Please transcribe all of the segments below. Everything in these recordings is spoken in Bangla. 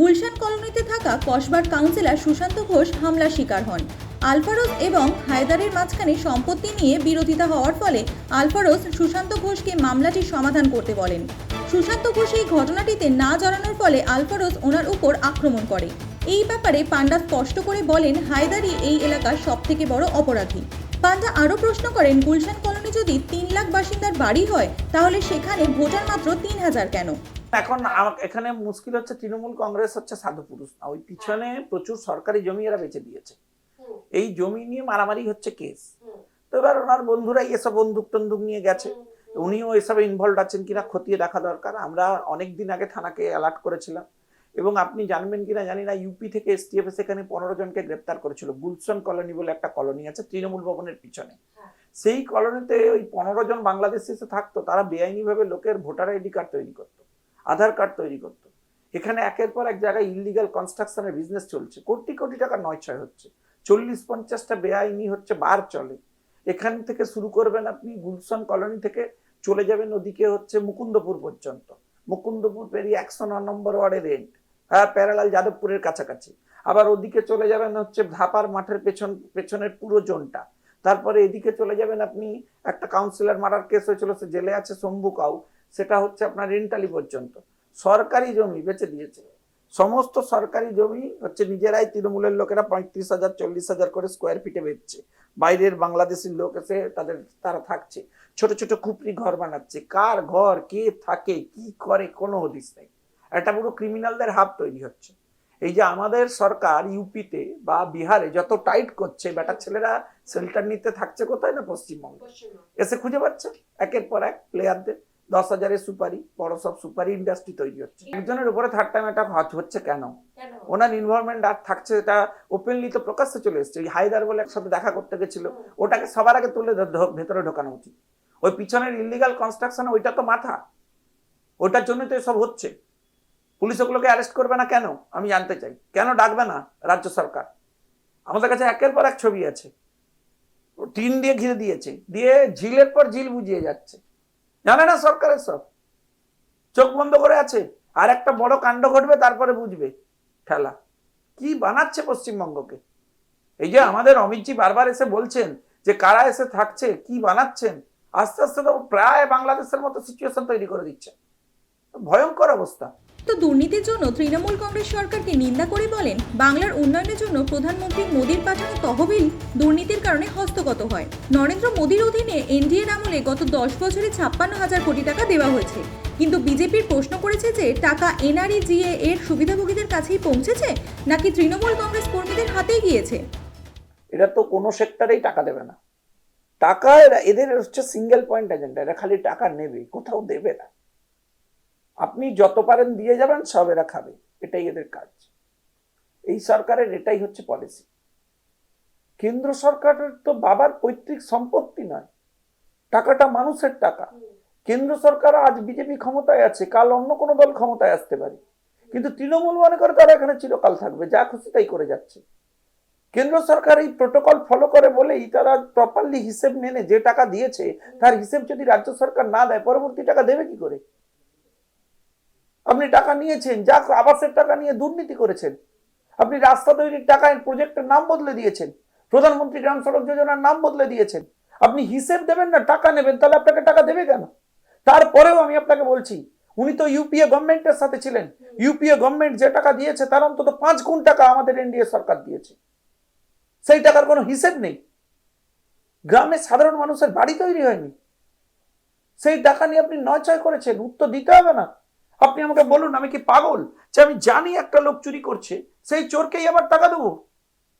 গুলশান কলোনিতে থাকা কসবার কাউন্সিলর সুশান্ত ঘোষ হামলার শিকার হন। আলফারোজ এবং হায়দারের মাঝখানে সম্পত্তি নিয়ে বিরোধিতা হওয়ার ফলে আলফারোজ সুশান্ত ঘোষকে মামলাটির সমাধান করতে বলেন। সুশান্ত ঘোষ এই ঘটনাটিতে না জড়ানোর ফলে আলফারোজ ওনার উপর আক্রমণ করে। এই ব্যাপারে পান্ডা স্পষ্ট করে বলেন হায়দারি এই এলাকার সবথেকে বড় অপরাধী। পান্ডা আরও প্রশ্ন করেন, গুলশান কলোনি যদি তিন লাখ বাসিন্দার বাড়ি হয়, তাহলে সেখানে ভোটার মাত্র তিন হাজার কেন? এখন এখানে মুশকিল হচ্ছে তৃণমূল কংগ্রেস হচ্ছে সাধু পুরুষ না। ওই পিছনে প্রচুর সরকারি জমি এরা বেঁচে দিয়েছে। এই জমি নিয়ে মারামারি হচ্ছে কেস। তো এবার ওনার বন্ধুরা এসব বন্দুক টন্দুক নিয়ে গেছে। উনিও এসবে ইনভলভ আছেন কিনা খতিয়ে দেখা দরকার। আমরা অনেক দিন আগে থানাকে অ্যালার্ট করেছিলাম। এবং আপনি জানবেন কিনা জানি না ইউপি থেকে এসটিএফ সেখানে পনেরো জনকে গ্রেপ্তার করেছিল। গুলশন কলোনি বলে একটা কলোনি আছে তৃণমূল ভবনের পিছনে। সেই কলোনিতে ওই পনেরো জন বাংলাদেশি এসে থাকতো। তারা বেআইনিভাবে লোকের ভোটার আইডি কার্ড তৈরি করতো। আধার কার্ড তৈরি করতো। এখানে একের পর এক জায়গায় ইলিগাল কনস্ট্রাকশনের বিজনেস চলছে। কোটি কোটি টাকা নয় ছয় হচ্ছে। চল্লিশ পঞ্চাশটা বেআইনি হচ্ছে, বার চলে। এখান থেকে শুরু করবেন আপনি গুলশন কলোনি থেকে চলে যাবেন ওদিকে হচ্ছে মুকুন্দপুর পর্যন্ত। মুকুন্দপুর পেরিয়ে একশো ন নম্বর ওয়ার্ডে রেন্ট হ্যাঁ প্যারালাল যাদবপুরের কাছাকাছি। আবার ওদিকে চলে যাবেন হচ্ছে ধাপার মাঠের পেছন, পেছনের পুরো জোনটা। তারপরে এদিকে চলে যাবেন আপনি একটা কাউন্সিলর মারার কেস হয়েছিল, সে জেলে আছে, শম্ভু কাউ। সেটা হচ্ছে আপনার রেন্টালি পর্যন্ত। সরকারি জমি বেচে দিয়েছে। সমস্ত সরকারি জমি হচ্ছে নিজেরাই তৃণমূলের লোকেরা পঁয়ত্রিশ হাজার চল্লিশ হাজার করে স্কোয়ার ফিটে বেচছে। বাইরের বাংলাদেশের লোক এসে তাদের তারা থাকছে। ছোট ছোট খুপড়ি ঘর বানাচ্ছে। কার ঘর কে থাকে কি করে কোনো হদিস নেই। এটা পুরো ক্রিমিনালদের হাব তৈরি হচ্ছে। এই যে আমাদের সরকার ইউপিতে বা বিহারে যত টাইট করছে বেটার ছেলেরা শেল্টার নিতে থাকছে কোথায় না পশ্চিমবঙ্গে? এসে খুঁজে পাচ্ছে। একের পর এক প্লেয়ারদের দশ হাজারের সুপারি বড় সব সুপারি ইন্ডাস্ট্রি তৈরি হচ্ছে। একজনের উপরে থার্ড টাইম এটা হচ্ছে কেন? ওনার ইনভলভমেন্ট আর থাকছে এটা ওপেনলি তো প্রকাশ্যে চলে এসছে। ওই হায়দার বলে একসাথে দেখা করতে গেছিল ওটাকে সবার আগে তুলে ভেতরে ঢোকানো উচিত। ওই পিছনের ইলিগাল কনস্ট্রাকশন ওইটা তো মাথা। ওটার জন্য তো সব হচ্ছে। পুলিশ ওগুলোকে অ্যারেস্ট করবে না কেন? আমি জানতে চাই। কেন ডাকবে না রাজ্য সরকার? আমাদের কাছে একের পর এক ছবি আছে। টিন দিয়ে ঘিরে দিয়েছে। দিয়ে ঝিলের পর ঝিল বুঝিয়ে যাচ্ছে। জানে না সরকারের সব। চোখ বন্ধ করে আছে। আর একটা বড় কাণ্ড ঘটবে, তারপরে বুঝবে খেলা। কি বানাচ্ছে পশ্চিমবঙ্গকে? এই যে আমাদের অমিতজি বারবার এসে বলছেন যে কারা এসে থাকছে, কি বানাচ্ছেন, আস্তে আস্তে তো প্রায় বাংলাদেশের মতো সিচুয়েশন তৈরি করে দিচ্ছে। ভয়ঙ্কর অবস্থা। তো দুর্নীতির জন্য তৃণমূল কংগ্রেস সরকারকে নিন্দা করে বলেন, বাংলার উন্নয়নের জন্য প্রধানমন্ত্রী মোদীর পাঠানো তহবিল দুর্নীতির কারণে হস্তগত হয়। নরেন্দ্র মোদীর অধীনে এনডিএর আমলে গত দশ বছরে ছাপ্পান্ন হাজার কোটি টাকা দেওয়া হয়েছে। কিন্তু বিজেপির প্রশ্ন করেছে যে, টাকা এনআরইজিএ এর সুবিধাভোগীদের কাছেই পৌঁছেছে, নাকি তৃণমূল কংগ্রেস কর্মীদের হাতেই গিয়েছে? এরা তো কোনো সেক্টরেই টাকা দেবে না। টাকা এদের হচ্ছে সিঙ্গেল পয়েন্ট এজেন্ডা এরা খালি টাকা নেবে, কোথাও দেবে না। আপনি যত পারেন দিয়ে যাবেন, সব এরা খাবে। এটাই এদের কাজ। এই সরকারের এটাই হচ্ছে পলিসি কেন্দ্র সরকারের তো বাবার পৈতৃক সম্পত্তি নয়। টাকাটা মানুষের টাকা। কেন্দ্র সরকার আজ বিজেপি ক্ষমতায় আছে, কাল অন্য কোনো দল ক্ষমতায় আসতে পারে। কিন্তু তৃণমূল মনে করে তারা এখানে চিরকাল থাকবে, যা খুশি তাই করে যাচ্ছে। কেন্দ্র সরকার এই প্রোটোকল ফলো করে বলেই তারা প্রপারলি হিসেব মেনে যে টাকা দিয়েছে, তার হিসেব যদি রাজ্য সরকার না দেয়, পরবর্তী টাকা দেবে কি করে? আপনি টাকা নিয়েছেন, যা আবাসের টাকা নিয়ে দুর্নীতি করেছেন। আপনি রাস্তা তৈরির টাকায় প্রজেক্টের নাম বদলে দিয়েছেন। প্রধানমন্ত্রী গ্রাম সড়ক যোজনার নাম বদলে দিয়েছেন। আপনি হিসেব দেবেন না, টাকা নেবেন, তাহলে আপনাকে টাকা দেবে কেন? তারপরেও আমি আপনাকে বলছি, উনি তো ইউপিএ গভর্নমেন্টের সাথে ছিলেন। ইউপিএ গভর্নমেন্ট যে টাকা দিয়েছে, তার অন্তত পাঁচ গুণ টাকা আমাদের এনডিএ সরকার দিয়েছে। সেই টাকার কোনো হিসেব নেই। গ্রামে সাধারণ মানুষের বাড়ি তৈরি হয়নি। সেই টাকা নিয়ে আপনি নয় ছয় করেছেন, উত্তর দিতে হবে না। আপনি আমাকে বলুন আমি কি পাগল যে আমি জানি একটা লোক চুরি করছে সেই চোরকেই আবার টাকা দেবো?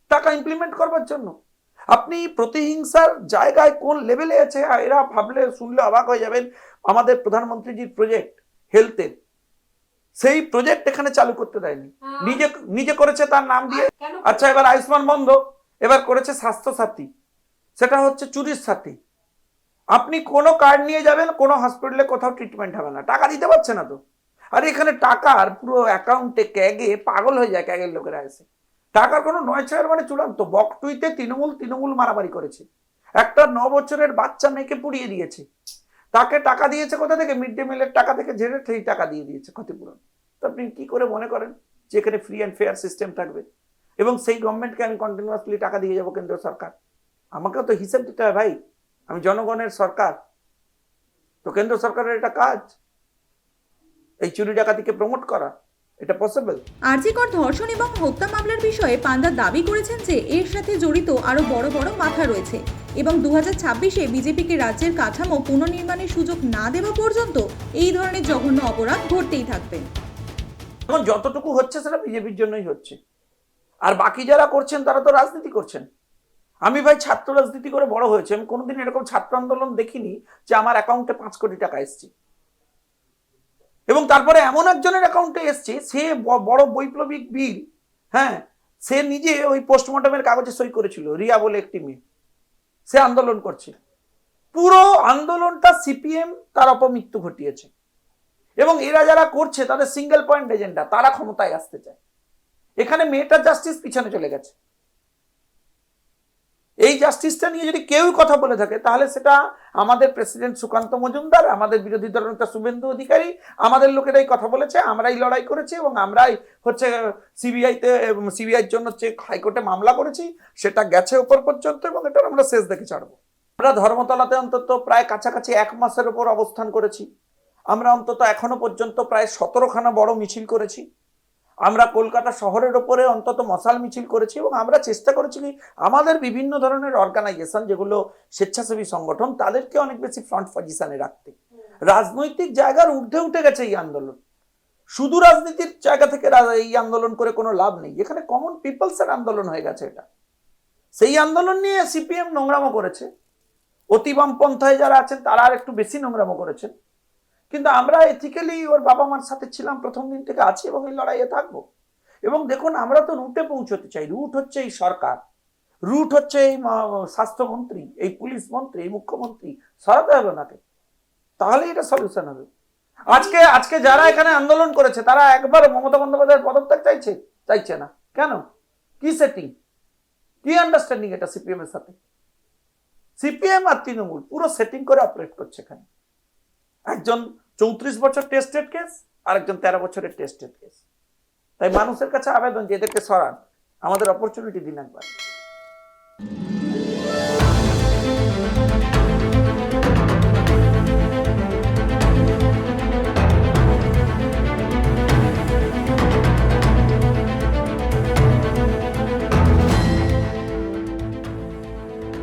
টাকা ইমপ্লিমেন্ট করবার জন্য। আপনি প্রতিহিংসার জায়গায় কোন লেভেলে আছে? এরা ভাবলে শুনলে অবাক হয়ে যাবেন। আমাদের প্রধানমন্ত্রীজির প্রজেক্ট হেলথের সেই প্রজেক্ট এখানে চালু করতে দেয়নি। নিজে নিজে করেছে তার নাম দিয়ে। আচ্ছা এবার আয়ুষ্মান বন্ধ। এবার করেছে স্বাস্থ্য সাথী সেটা হচ্ছে চুরির সাথী। আপনি কোনো কার্ড নিয়ে যাবেন কোনো হসপিটালে কোথাও ট্রিটমেন্ট হবে না। টাকা দিতে পারছে না তো। আর এখানে টাকার পুরো অ্যাকাউন্টে ক্যাগে পাগল হয়ে যায় ক্যাগের লোকেরা এসে। টাকার কোনো নয় ছয়ের মানে চূড়ান্ত। বকটুইতে তৃণমূল তৃণমূল মারামারি করেছে। একটা ন বছরের বাচ্চা মেয়েকে পুড়িয়ে দিয়েছে। তাকে টাকা দিয়েছে কোথা থেকে? মিড ডে মিলের টাকা থেকে ঝেড়ে সেই টাকা দিয়ে দিয়েছে ক্ষতিপূরণ। তো আপনি কি করে মনে করেন যেখানে ফ্রি অ্যান্ড ফেয়ার সিস্টেম থাকবে? এবং সেই গভর্নমেন্টকে আমি কন্টিনিউয়াসলি টাকা দিয়ে যাব কেন্দ্র সরকার? আমাকেও তো হিসেব দিতে হয় ভাই। আমি জনগণের সরকার। তো কেন্দ্র সরকারের এটা কাজ। এই চুরি ডাকাতিকে প্রমোট করা এটা পসিবল আরজিকর ধর্ষণ এবং হত্যা মামলার বিষয়ে পান্ডা দাবি করেছেন যে এর সাথে জড়িত আরও বড় বড় মাথা রয়েছে এবং দু হাজার ছাব্বিশে বিজেপিকে রাজ্যের কাঠামো পুনর্নির্মাণের সুযোগ না দেওয়া পর্যন্ত এই ধরনের জঘন্য অপরাধ ঘটতেই থাকবে। এখন যতটুকু হচ্ছে সেটা বিজেপির জন্যই হচ্ছে। আর বাকি যারা করছেন তারা তো রাজনীতি করছেন। আমি ভাই ছাত্র রাজনীতি করে বড় হয়েছে। আমি কোনোদিন এরকম ছাত্র আন্দোলন দেখিনি যে আমার অ্যাকাউন্টে পাঁচ কোটি টাকা এসছে। এবং তারপরে এমন একজনের অ্যাকাউন্টে এসছে, সে বড় বৈপ্লবিক বীর হ্যাঁ সে নিজে ওই পোস্টমর্টমের কাগজে সই করেছিল, রিয়া বলে একটি মেয়ে। সে আন্দোলন করছে। পুরো আন্দোলনটা সিপিএম তার অপমৃত্যু ঘটিয়েছে। এবং এরা যারা করছে, তাদের সিঙ্গেল পয়েন্ট এজেন্ডা তারা ক্ষমতায় আসতে চায়। এখানে মেয়েটার জাস্টিস পিছনে চলে গেছে। এই জাস্টিসটা নিয়ে যদি কেউ কথা বলে থাকে, তাহলে সেটা আমাদের প্রেসিডেন্ট সুকান্ত মজুমদার, আমাদের বিরোধী দলনেতা শুভেন্দু অধিকারী, আমাদের লোকেরাই কথা বলেছে, আমরাই লড়াই করেছি এবং আমরাই হচ্ছে সিবিআইতে সিবিআইয়ের জন্য হচ্ছে হাইকোর্টে মামলা করেছি, সেটা গেছে ওপর পর্যন্ত এবং এটা আমরা শেষ দেখে ছাড়বো। আমরা ধর্মতলাতে অন্তত প্রায় কাছাকাছি এক মাসের ওপর অবস্থান করেছি। আমরা অন্তত এখনও পর্যন্ত প্রায় সতেরোখানা বড় মিছিল করেছি। আমরা কলকাতা শহরের ওপরে অন্তত মশাল মিছিল করেছি এবং আমরা চেষ্টা করেছি কি আমাদের বিভিন্ন ধরনের অর্গানাইজেশন যেগুলো স্বেচ্ছাসেবী সংগঠন তাদেরকে অনেক বেশি ফ্রন্ট পজিশনে রাখতে। রাজনৈতিক জায়গার ঊর্ধ্বে উঠে গেছে এই আন্দোলন। শুধু রাজনীতির জায়গা থেকে এই আন্দোলন করে কোনো লাভ নেই। এখানে কমন পিপলসের আন্দোলন হয়ে গেছে এটা। সেই আন্দোলন নিয়ে সিপিএম নোংরামো করেছে। অতি বামপন্থায় যারা আছেন তারা আর একটু বেশি নোংরামো করেছেন। কিন্তু আমরা এথিক্যালি ওর বাবা মার সাথে ছিলাম, প্রথম দিন থেকে আছি এবং এই লড়াইয়ে থাকব। এবং দেখুন, আমরা তো রুটে পৌঁছতে চাই। রুট হচ্ছে এই সরকার। রুট হচ্ছে এই স্বাস্থ্যমন্ত্রী, এই পুলিশ মন্ত্রী, এই মুখ্যমন্ত্রী, সরাতে হবে ওনাকে। তাহলে এটা সলিউশন হবে। আজকে আজকে যারা এখানে আন্দোলন করেছে, তারা একবার মমতা বন্দ্যোপাধ্যায়ের পদত্যাগ চাইছে? চাইছে না। কেন? কি সেটিং কি আন্ডারস্ট্যান্ডিং এটা সিপিএম এর সাথে? সিপিএম আর তৃণমূল, পুরো সেটিং করে অপারেট করছে এখানে। একজন চৌত্রিশ বছর টেস্টেড কেস আর একজন তেরো বছরের টেস্টেড কেস তাই মানুষের কাছে আবেদন যে এদেরকে সরান, আমাদের অপরচুনিটি দিন একবার।